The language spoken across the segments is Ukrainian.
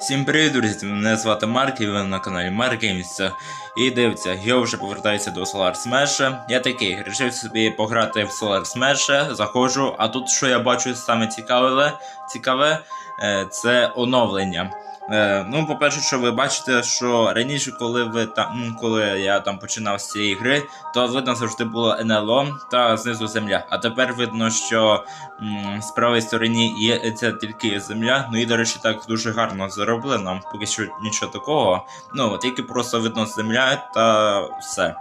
Всім привіт, друзі! Мене звати Марк і ви на каналі Марк Геймс. І дивіться, я вже повертаюся до Solar Smash. Я такий, рішив собі пограти в Solar Smash, заходжу, а тут що я бачу саме цікаве, цікаве це оновлення. Е, ну, по-перше, що ви бачите, що раніше, коли ви там, коли я там починав з цієї гри, то видно завжди було НЛО та знизу земля. А тепер видно, що з правої сторони є це тільки земля. Ну і до речі, так дуже гарно зроблено. Поки що нічого такого. Ну, тільки просто видно земля та все.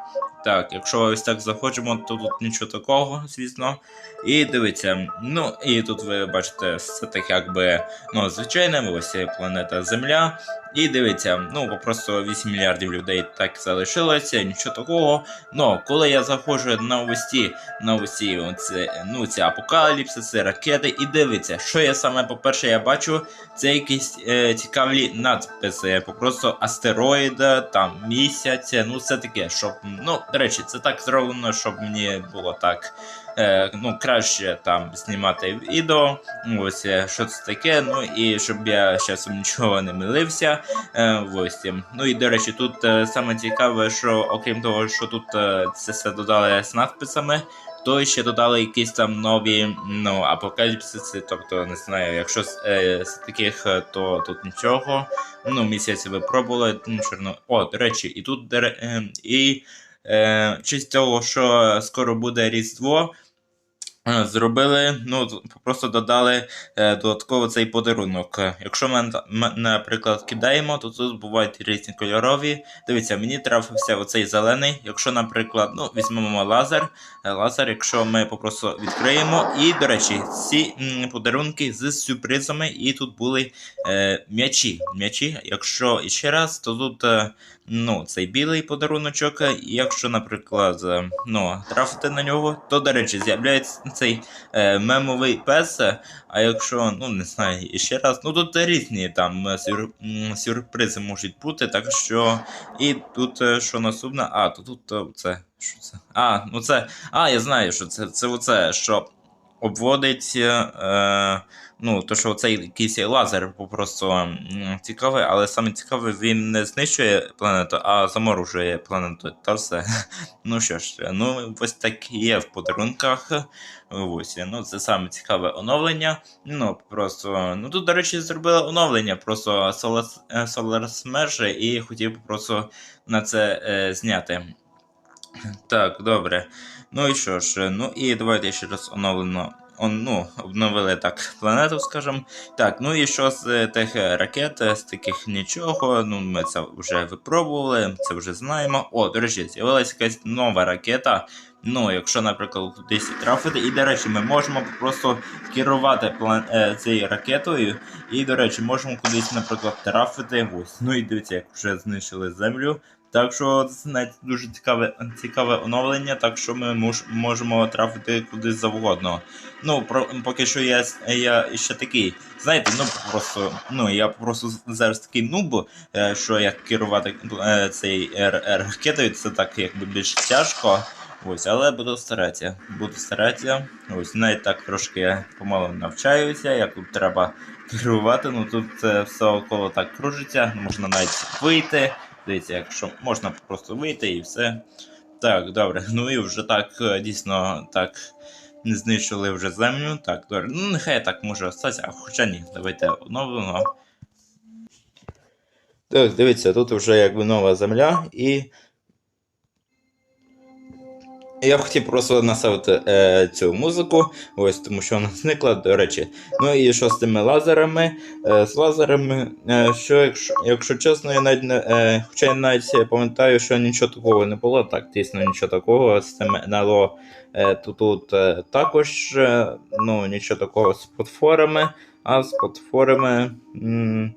Так, якщо ось так заходимо, то тут нічого такого, звісно. І дивіться, ну і тут ви бачите, все так якби ну, звичайне, ось є планета Земля. І дивіться, ну просто 8 мільярдів людей так залишилося, нічого такого. Ну, коли я заходжу на на усі оце, ну, ці апокаліпсиси, ракети, і дивіться, що я саме, по-перше, я бачу, це якісь е, цікаві надписи, просто астероїд, там місяць, ну все таке, щоб. Ну, до речі, це так зроблено, щоб мені було так. Е, ну, краще там знімати відео. Ну, Ось е, що це таке. Ну і щоб я часом нічого не милився. Е, ось. Ну і до речі, тут саме цікаве, що окрім того, що тут це все додали з надписами. То ще додали якісь там нові ну, апокаліпсиси, тобто не знаю, якщо з, е, з таких, то тут нічого. Ну, місяць випробували, ну, чорно. О, до речі, і тут е, і е, честь того, що скоро буде Різдво, зробили, ну, просто додали е, додатково цей подарунок. Е, Якщо ми, наприклад, кидаємо, то тут бувають різні кольорові. Дивіться, мені трапився оцей зелений. Якщо, наприклад, ну, візьмемо лазер, е, лазер, якщо ми попросту відкриємо. І, до речі, ці подарунки з сюрпризами, і тут були е, м'ячі. М'ячі, якщо іще раз, то тут. Е, Ну, цей білий подаруночок, і якщо, наприклад, е, ну, трафити на нього, то, до речі, з'являється цей е, мемовий пес. А якщо, ну не знаю, ще раз, ну тут різні там е, сюр, сюрпризи можуть бути, так що. І тут е, що наступне, а, то тут е, це. Що це? А, ну це. А, я знаю, що це. Це оце, що обводить. Е, ну, то що цей якийсь лазер просто цікавий, але саме цікаве, він не знищує планету, а заморожує планету. Та все. Ну що ж, ну ось так є в подарунках. Ось, ну це саме цікаве оновлення. Ну просто, ну тут, до речі, зробили оновлення, просто Solar, е, Smash, і хотів просто на це е, зняти. Так, добре. Ну і що ж, ну і давайте ще раз оновлено. Он, ну, обновили так планету, скажімо. Так, ну і що з е, тих е, ракет, з таких нічого. Ну, ми це вже випробували, це вже знаємо. О, до речі, з'явилася якась нова ракета. Ну, якщо, наприклад, кудись трафити, і, до речі, ми можемо просто керувати план... е, цією ракетою. І, до речі, можемо кудись, наприклад, трафити. Ось. Ну і дивіться, як вже знищили землю. Так що це дуже цікаве, цікаве оновлення, так що ми мож, можемо трафити куди завгодно. Ну, про, поки що я, я ще такий. Знаєте, ну просто ну я просто зараз такий нуб, е, що як керувати е, р- ракетою, це так якби більш тяжко. Ось, але буду старатися. Буду старатися. Ось навіть так трошки я помалу навчаюся, як тут треба керувати. Ну тут е, все около так кружиться, можна навіть вийти. Дивіться, якщо можна просто вийти і все. Так, добре. Ну і вже так е, дійсно так не знищили вже землю. Так, добре. Ну нехай так може остатися, а хоча ні, давайте оновимо. Так, дивіться, тут вже якби нова земля і. Я хотів просто наставити е, цю музику, ось тому що вона зникла, до речі. Ну і що з тими лазерами? Е, з лазерами, е, що якщо, якщо чесно, я навіть не, е, хоча я навіть пам'ятаю, що нічого такого не було, так, дійсно нічого такого з цим НЛО. Е, тут, тут е, також е, ну, нічого такого з платформами, а з платформами. М-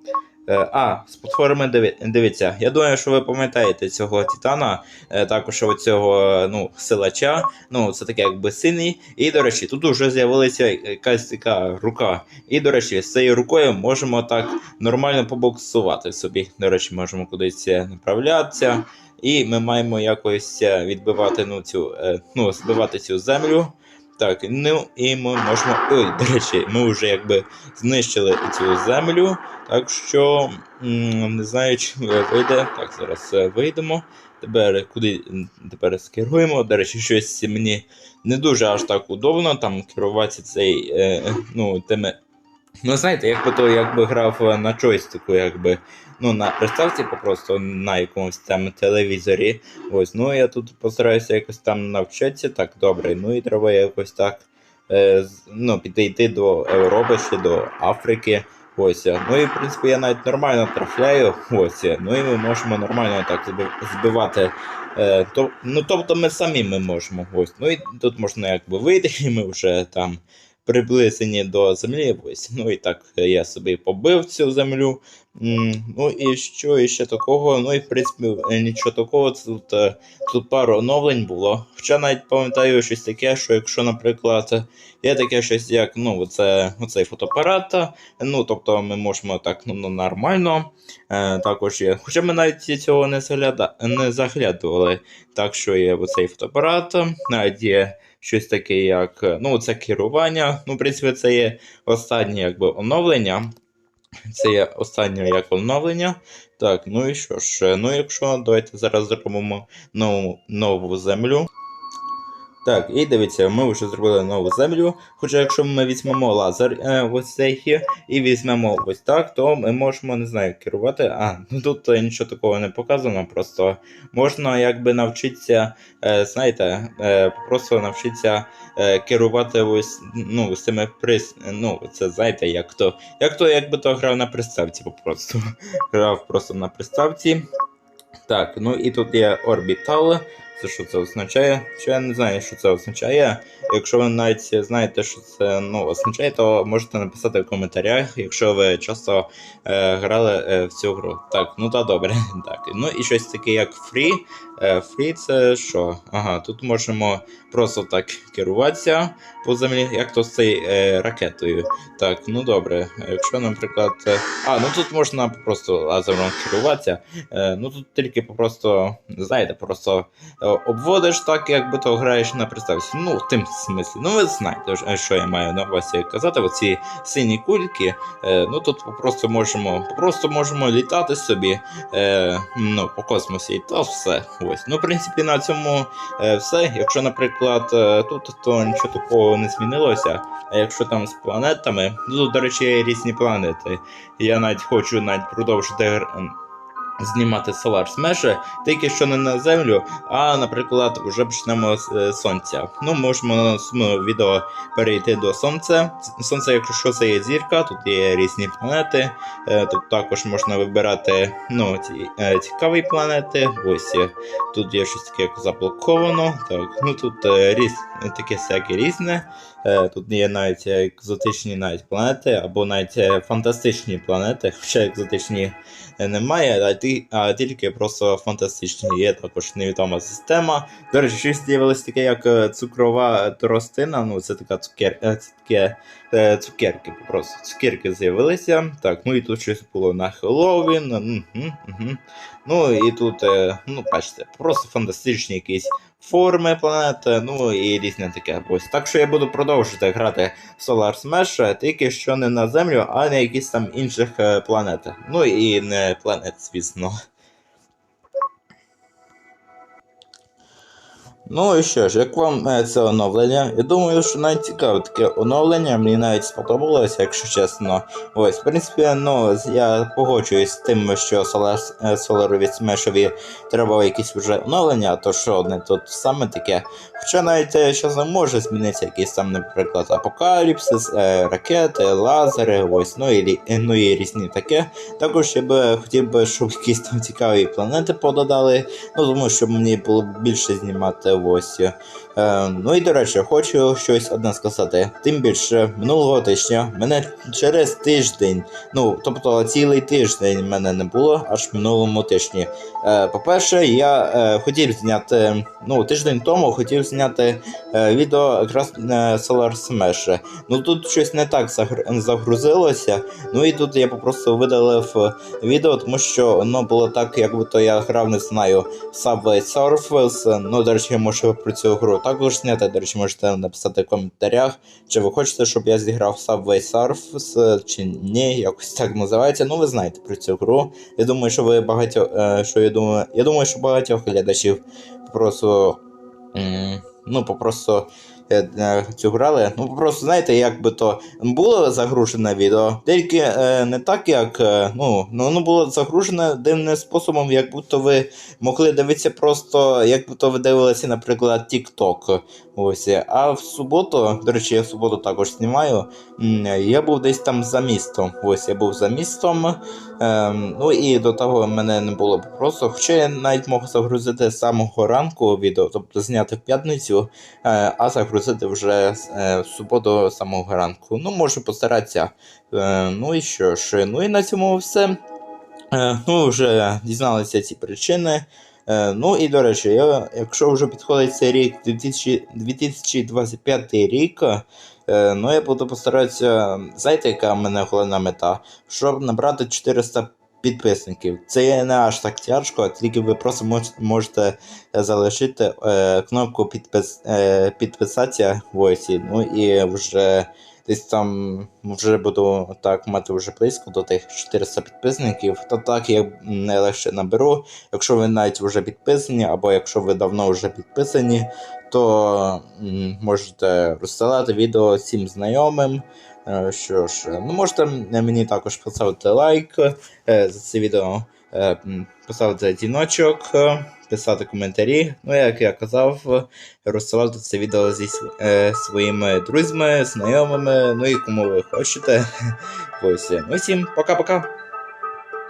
а, з платформи диві, дивіться. Я думаю, що ви пам'ятаєте цього Титана, е, також оцього ну, силача. Ну, це таке якби синий. І, до речі, тут вже з'явилася якась така рука. І, до речі, з цією рукою можемо так нормально побоксувати собі. До речі, можемо кудись е, направлятися. І ми маємо якось е, відбивати ну, цю, е, ну, збивати цю землю. Так, ну і ми можемо. Ой, до речі, ми вже якби знищили цю землю. Так що не знаю, чи вийде. Так, зараз е, вийдемо. Тепер куди тепер скеруємо. До речі, щось мені не дуже аж так удобно там керуватися цей, е, ну, тими. Ну, знаєте, якби то якби грав е, на джойстику, якби, ну, на приставці просто на якомусь там телевізорі. Ось, ну я тут постараюся якось там навчитися, так, добре. Ну і треба якось так е, ну, підійти до Європи чи до Африки. Ось. е. Ну і в принципі я навіть нормально трафляю. Ось. е. Ну і ми можемо нормально так збивати. Е, то, ну, тобто ми самі ми можемо. Ось. Ну і тут можна якби вийти, і ми вже там приблизені до землі. Ось. Ну і так е, я собі побив цю землю. Ну і що іще такого? Ну і в принципі е, нічого такого. Тут, е, тут пару оновлень було. Хоча навіть пам'ятаю щось таке, що якщо, наприклад, є таке щось, як ну, оце, оцей фотоапарат, ну тобто ми можемо так ну, ну, нормально. Е, також є. Хоча ми навіть цього не, загляда... не заглядували. Так що є оцей фотоапарат, навіть є щось таке, як е, ну, це керування. Ну, в принципі, це є останнє якби оновлення. Це є останнє як оновлення. Так, ну і що ж, ну якщо давайте зараз зробимо нову, нову землю. Так, і дивіться, ми вже зробили нову землю. Хоча якщо ми візьмемо лазер е, ось цей і візьмемо ось так, то ми можемо, не знаю, керувати. А, ну тут нічого такого не показано, просто можна якби навчитися, е, знаєте, е, просто навчитися е, керувати ось ну, з цими прис... Ну, це знаєте, як то. Як то якби то грав на приставці попросту. Грав просто на приставці. Так, ну і тут є орбітал. Це що це означає? Що я не знаю, що це означає. Якщо ви навіть знаєте, що це ну, означає, то можете написати в коментарях, якщо ви часто е, грали е, в цю гру. Так, ну та добре. Так. Ну і щось таке, як Free. Е, Free це що? Ага, тут можемо просто так керуватися по землі, як то з цією е, ракетою. Так, ну добре. Якщо, наприклад. е, А, ну тут можна просто лазером керуватися. Е, ну тут тільки просто, знаєте, просто обводиш так, якби то граєш на приставці. Ну, в тим смислі. Ну, ви знаєте, що я маю на увазі казати. Оці сині кульки. Е, ну тут просто можемо, просто можемо літати собі е, ну, по космосі, і то все. Ось. Ну, в принципі, на цьому е, все. Якщо, наприклад, тут, то нічого такого не змінилося. А якщо там з планетами, ну до речі, є різні планети. Я навіть хочу навіть продовжити знімати Solar Smash, тільки що не на землю, а, наприклад, вже почнемо з е, сонця. Ну, можемо на наступному відео перейти до сонця. Сонце, якщо що, це є зірка, тут є різні планети. Е, Тут також можна вибирати ну, ці, е, цікаві планети. Ось. Тут є щось таке, як заблоковано. Так, ну тут різ, таке всяке різне. Тут є навіть екзотичні навіть планети, або навіть фантастичні планети, хоча екзотичні немає, а, ті, а тільки просто фантастичні. Є також невідома система. До речі, щось з'явилось таке, як е, цукрова тростина. Ну, це така цукер, е, е, цукерки, просто цукерки з'явилися. Так, ну і тут щось було на Хеллоуін. Угу, угу. Ну і тут, е, ну, бачите, просто фантастичні якісь форми планети, ну і різне таке. Ось. Так що я буду продовжувати грати в Solar Smash, тільки що не на Землю, а на якісь там інших е, планетах. Ну і не планет, звісно. Ну і що ж, як вам е, це оновлення? Я думаю, що навіть цікаве таке оновлення, мені навіть сподобалося, якщо чесно. Ось, в принципі, ну, я погоджуюсь з тим, що Solar, е, Смешові треба якісь вже оновлення, а то що одне тут саме таке. Хоча навіть зараз не може змінитися якийсь там, наприклад, апокаліпсис, е, ракети, лазери, ось, ну і, ну і різні таке. Також я би хотів би, щоб якісь там цікаві планети пододали. Ну, тому що мені було більше знімати ось. Е, ну і до речі, хочу щось одне сказати. Тим більше минулого тижня мене через тиждень, ну тобто цілий тиждень мене не було, аж в минулому тижні. Е, по-перше, я е, хотів зняти, ну, тиждень тому хотів зняти е, відео якраз на Solar Smash. Ну тут щось не так загрузилося. Ну і тут я просто видалив е, відео, тому що воно було так, якби то я грав, не знаю, Subway Surfers. Ну, до речі, може про цю гру також зняти. До речі, можете написати в коментарях, чи ви хочете, щоб я зіграв Subway Surfers, чи ні, якось так називається. Ну, ви знаєте про цю гру. Я думаю, що ви багатьох. Е, що я думаю, я думаю, що багатьох глядачів просто. Ну, попросту цю грали. Ну, просто знаєте, як би то було загружене відео, тільки е, не так, як. Е, ну, ну, було загружене дивним способом, як будто ви могли дивитися просто, як будто ви дивилися, наприклад, TikTok. Ось. А в суботу, до речі, я в суботу також знімаю. Я був десь там за містом. Ось я був за містом. Ем, ну і до того мене не було просто. Хоча я навіть мог загрузити з самого ранку відео, тобто зняти в п'ятницю, е, а загрузити вже е, в суботу самого ранку. Ну, можу постаратися. Е, ну і що ж, ну і на цьому все. Е, ну, вже дізналися ці причини. Ну і до речі, я, якщо вже підходить цей рік 2025 рік, ну я буду постаратися, знаєте, яка в мене головна мета? Щоб набрати 400 підписників. Це не аж так тяжко, тільки ви просто можете залишити е, кнопку підпис, е, підписатися в Войсі. Ну і вже десь там вже буду так мати вже близько до тих 400 підписників. То так я найлегше наберу. Якщо ви навіть вже підписані, або якщо ви давно вже підписані, то можете розсилати відео всім знайомим. Е, Що ж, ну можете мені також поставити лайк е, за це відео, поставити дзвіночок, е, писати коментарі. Ну, як я казав, е, розсилати це відео зі е, своїми друзями, знайомими, ну і кому ви хочете. Ось. Ну всім пока-пока.